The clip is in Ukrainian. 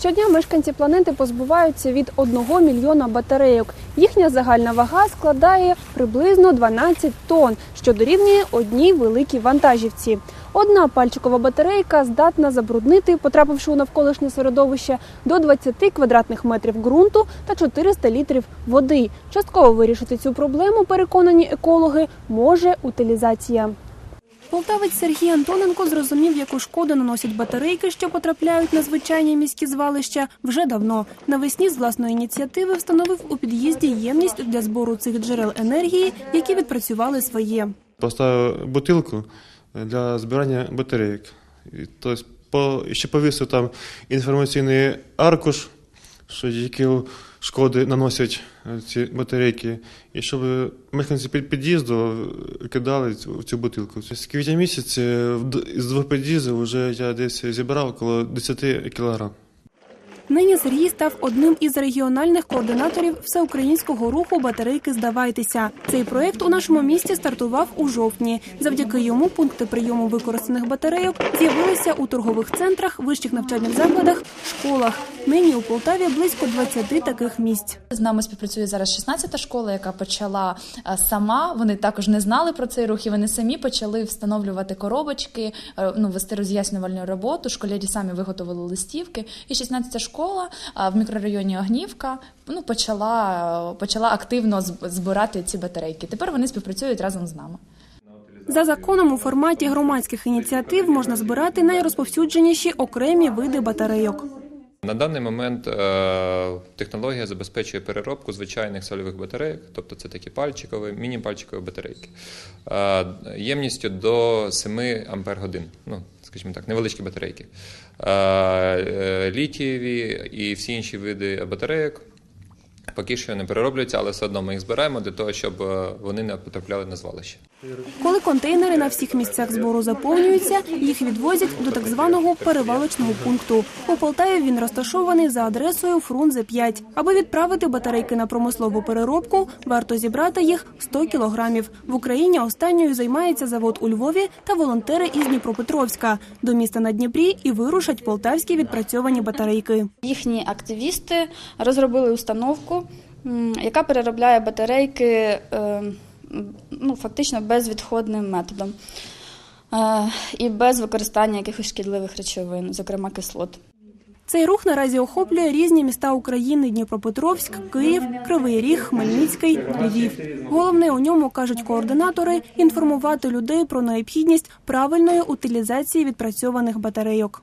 Щодня мешканці планети позбуваються від 1 мільйона батарейок. Їхня загальна вага складає приблизно 12 тонн, що дорівнює одній великій вантажівці. Одна пальчикова батарейка здатна забруднити, потрапивши у навколишнє середовище, до 20 квадратних метрів ґрунту та 400 літрів води. Частково вирішити цю проблему, переконані екологи, може утилізація. Полтавець Сергій Антоненко зрозумів, яку шкоду наносять батарейки, що потрапляють на звичайні міські звалища, вже давно. Навесні з власної ініціативи встановив у під'їзді ємність для збору цих джерел енергії, які відпрацювали своє. Поставив бутилку для збирання батарейок. Тобто ще повісив там інформаційний аркуш, що які шкоди наносять е, ці батарейки, і щоб мешканці під під'їзду кидали цю- бутилку. З квітня місяця в з двох під'їздів вже я десь зібрав около 10 кілограм. Нині Сергій став одним із регіональних координаторів всеукраїнського руху Батарейки здавайтеся. Цей проект у нашому місті стартував у жовтні. Завдяки йому пункти прийому використаних батарейок з'явилися у торгових центрах, вищих навчальних закладах, школах. Нині у Полтаві близько 20 таких місць. З нами співпрацює зараз 16-та школа, яка почала е, сама. Вони також не знали про цей рух, і вони самі почали встановлювати коробочки, е, ну вести роз'яснювальну роботу. Школярі самі виготовили листівки. І 16-та школа е, в мікрорайоні Огнівка ну почала почала активно зб- збирати ці батарейки. Тепер вони співпрацюють разом з нами. За законом у форматі громадських ініціатив можна збирати найрозповсюдженіші окремі види батарейок. На даний момент е, технологія забезпечує переробку звичайних сольових батарейок, тобто це такі пальчикові, міні-пальчикові батарейки, е, ємністю до 7 ампер годин. Ну, скажімо так, невеличкі батарейки. Е, літієві і всі інші види батарейок. Поки що не перероблюються, але все одно ми їх збираємо для того, щоб вони не потрапляли на звалище. Коли контейнери на всіх місцях збору заповнюються, їх відвозять до так званого перевалочного пункту. У Полтаві він розташований за адресою Фрунзе 5. Аби відправити батарейки на промислову переробку, варто зібрати їх 100 кілограмів. В Україні останньою займається завод у Львові та волонтери із Дніпропетровська. До міста на Дніпрі і вирушать полтавські відпрацьовані батарейки. Їхні активісти розробили установку, яка переробляє батарейки е, м, ну, фактично безвідходним методом е, і без використання якихось шкідливих речовин, зокрема кислот. Цей рух наразі охоплює різні міста України: Дніпропетровськ, Київ, Кривий Ріг, Хмельницький, Львів. Головне у ньому кажуть координатори інформувати людей про необхідність правильної утилізації відпрацьованих батарейок.